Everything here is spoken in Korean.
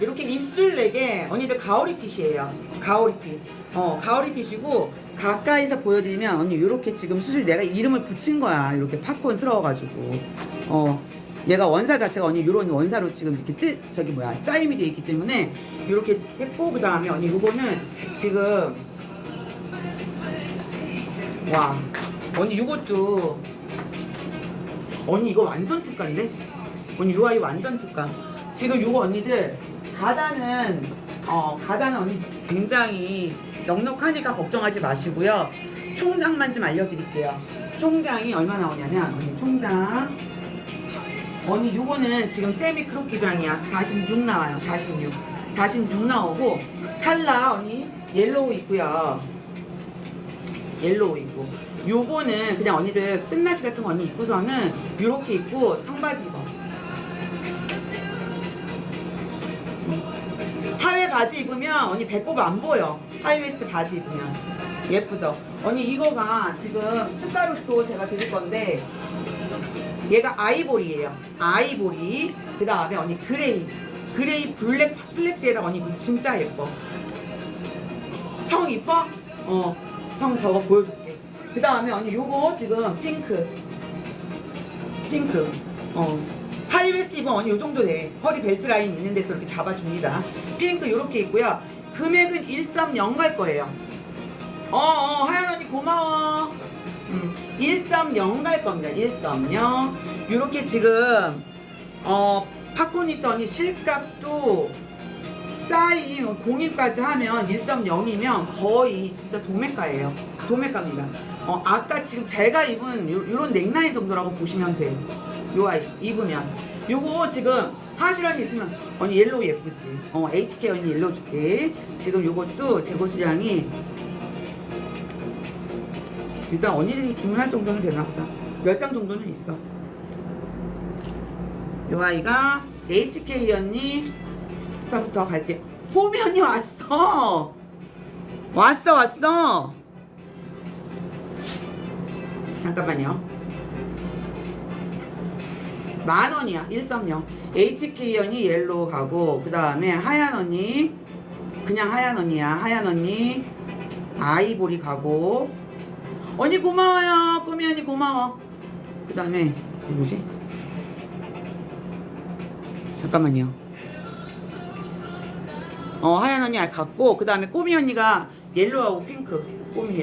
이렇게 입술 내게 언니들 가오리핏이에요. 가오리핏. 어, 가오리핏이고 가까이서 보여드리면 언니 이렇게 지금 수술 내가 이름을 붙인 거야. 이렇게 팝콘스러워가지고. 어, 얘가 원사 자체가 언니 요런 원사로 지금 이렇게 뜨 저기 뭐야 짜임이 돼 있기 때문에 이렇게 했고 그 다음에 언니 요거는 지금 와 언니 요것도 언니 이거 완전 특가인데? 언니 요 아이 완전 특가. 지금 요거 언니들 가다는 어 가다는 언니 굉장히 넉넉하니까 걱정하지 마시고요. 총장만 좀 알려드릴게요. 총장이 얼마 나오냐면 언니 총장 언니 요거는 지금 세미 크롭 기장이야. 46 나와요. 46. 46 나오고 칼라 언니 옐로우 있고요. 옐로우 있고 요거는 그냥 언니들 끝나시 같은 거 언니 입고서는 요렇게 입고 청바지 입어 바지 입으면 언니 배꼽 안 보여 하이웨스트 바지 입으면 예쁘죠 언니 이거가 지금 숟가루도 제가 드릴 건데 얘가 아이보리예요 아이보리 그 다음에 언니 그레이 그레이 블랙 슬랙스에다가 언니 이거 진짜 예뻐 청 이뻐? 어, 청 저거 보여줄게. 그 다음에 언니 요거 지금 핑크. 핑크. 어. 하이웨스트 입으면 요 정도 돼. 허리 벨트 라인 있는 데서 이렇게 잡아줍니다. 핑크 요렇게 있고요. 금액은 1.0갈 거예요. 어, 어, 하얀 언니 고마워. 음, 1.0갈 겁니다. 1.0. 요렇게 지금, 어, 팝콘 있더니 실값도 짜이 공인까지 하면 1.0이면 거의 진짜 도매가예요. 도매가입니다. 어, 아까 지금 제가 입은 요, 요런 넥라인 정도라고 보시면 돼요. 요 아이 입으면. 요거 지금 하실 언니 있으면 언니 옐로우 예쁘지. 어, HK 언니 옐로우 줄게. 지금 요것도 재고 수량이 일단 언니들이 주문할 정도는 되나 보다. 10장 정도는 있어. 요 아이가 HK 언니 부터 갈게. 호미 언니 왔어. 왔어 왔어. 잠깐만요. 만 원이야. 1.0. HK 언니 옐로우 가고 그 다음에 하얀 언니 그냥 하얀 언니야. 하얀 언니 아이보리 가고 언니 고마워요. 꾸미 언니 고마워. 그 다음에 누구지? 잠깐만요. 어 하얀 언니 갖고 그 다음에 꼬미 언니가 옐로우하고 핑크 꼬미